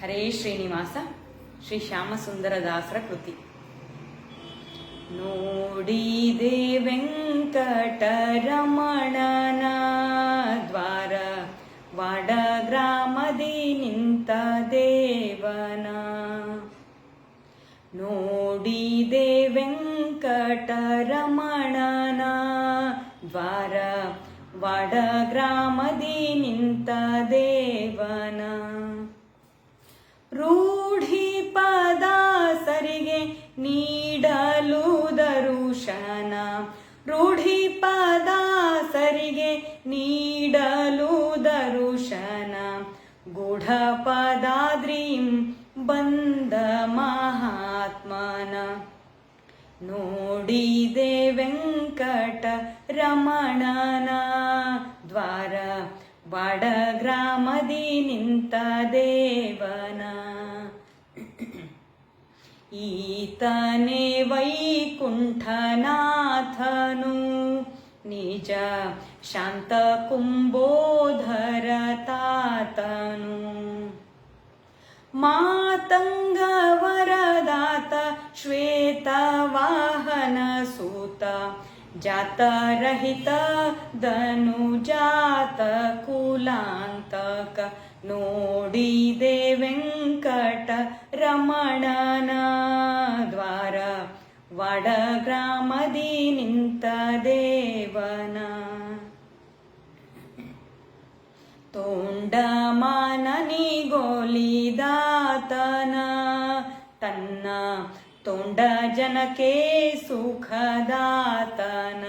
ಹರೇ ಶ್ರೀನಿವಾಸ, ಶ್ರೀ ಶ್ಯಾಮಸುಂದರ ದಾಸರ ಕೃತಿ. ನೋಡಿದೆ ವೆಂಕಟರಮಣನ ದ್ವಾರ ವಾಡ ಗ್ರಾಮದಿ ನಿಂತ ದೇವನ. ನೋಡಿದೆ ವೆಂಕಟರಮಣನ ದ್ವಾರ ವಾಡ ಗ್ರಾಮದಿ ನಿಂತ ದರುಶನ ರೂಢಿ ಪದಾಸರಿಗೆ ನೀಡಲು ದರುಶನ ಗೂಢ ಪದಾದ್ರಿಂ ಬಂದ ಮಹಾತ್ಮನ. ನೋಡಿದೆ ವೆಂಕಟ ರಮಣನ ದ್ವಾರ. ವಡ ಗ್ರಾಮದಿ ನಿಂತ ದೇವನ. ಈತನೇ ವೈಕುಂಠನಾಥನು ನಿಜ ಶಾಂತ ಕುಂಬೋಧರ ತಾತನು ಮಾತಂಗ ವರದಾತ ಶ್ವೇತ ವಾಹನ ಸೂತ ಜಾತರಹಿತ ಧನು ಜಾತ ಕುಲಾಂತಕ ನೋಡಿದೆ ವೆಂಕಟ ರಮಣನ ದ್ವಾರ ವಡ ಗ್ರಾಮದಿ ನಿಂತ ದೇವನ ತೋಂಡಮಾನನಿಗೋಲಿದಾತನ ತನ್ನ ತೋಂಡ ಜನಕ್ಕೆ ಸುಖದಾತನ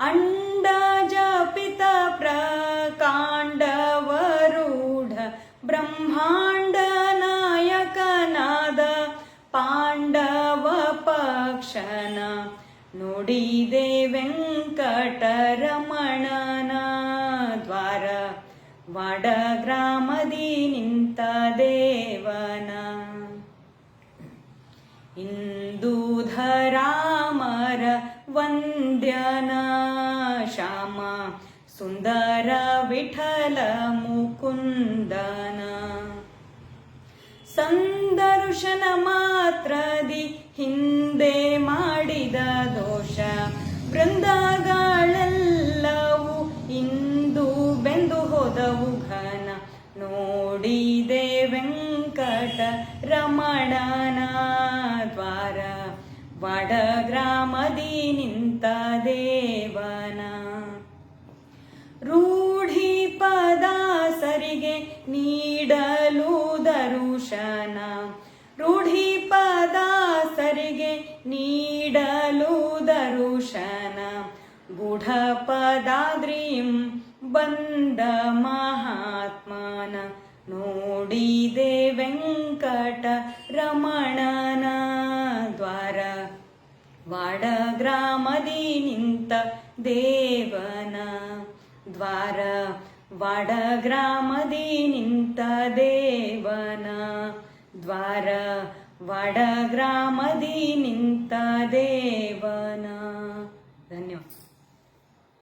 ಅಂಡ ಜಪಿತ ಪ್ರಕಾಂಡವರೂಢ ಬ್ರಹ್ಮಾಂಡ ನಾಯಕನಾದ ಪಾಂಡವ ಪಕ್ಷನ ನೋಡಿದೆ ವೆಂಕಟರಮಣನ ದ್ವಾರ. ವಾಡ ಗ್ರಾಮದಿ ನಿಂತ ದೇವನ. ಇಂದೂಧರಾಮರ ವಂದ್ಯನ ಶ್ಯಾಮ. ಸುಂದರ ವಿಠಲ ಮುಕುಂದನ. ಸಂದರ್ಶನ ಮಾತ್ರದಿ ಹಿಂದೆ ಮಾಡಿದ ದೋಷ. ಬೃಂದಗಳೆಲ್ಲವೂ ಇಂದು ಬೆಂದು ಹೋದವು ಘನ. ನೋಡಿದೆ ವೆಂಕಟ ರಮಣನ ದ್ವಾರ. ವಡ ಗ್ರಾಮದಿ ನಿಂತ ನೀಡಲು ದರುಶನ ಗೂಢ ಪದಾದ್ರಿಂ ಬಂದ ಮಹಾತ್ಮನ ನೋಡಿದೆ ವೆಂಕಟ ರಮಣನ ದ್ವಾರ. ವಾಡ ಗ್ರಾಮದಿ ನಿಂತ ದೇವನ ದ್ವಾರ. ವಾಡ ಗ್ರಾಮದಿ ನಿಂತ ದೇವನ ದ್ವಾರ ವಾಡ ಗ್ರಾಮದಿ ನಿಂತ ದೇವನ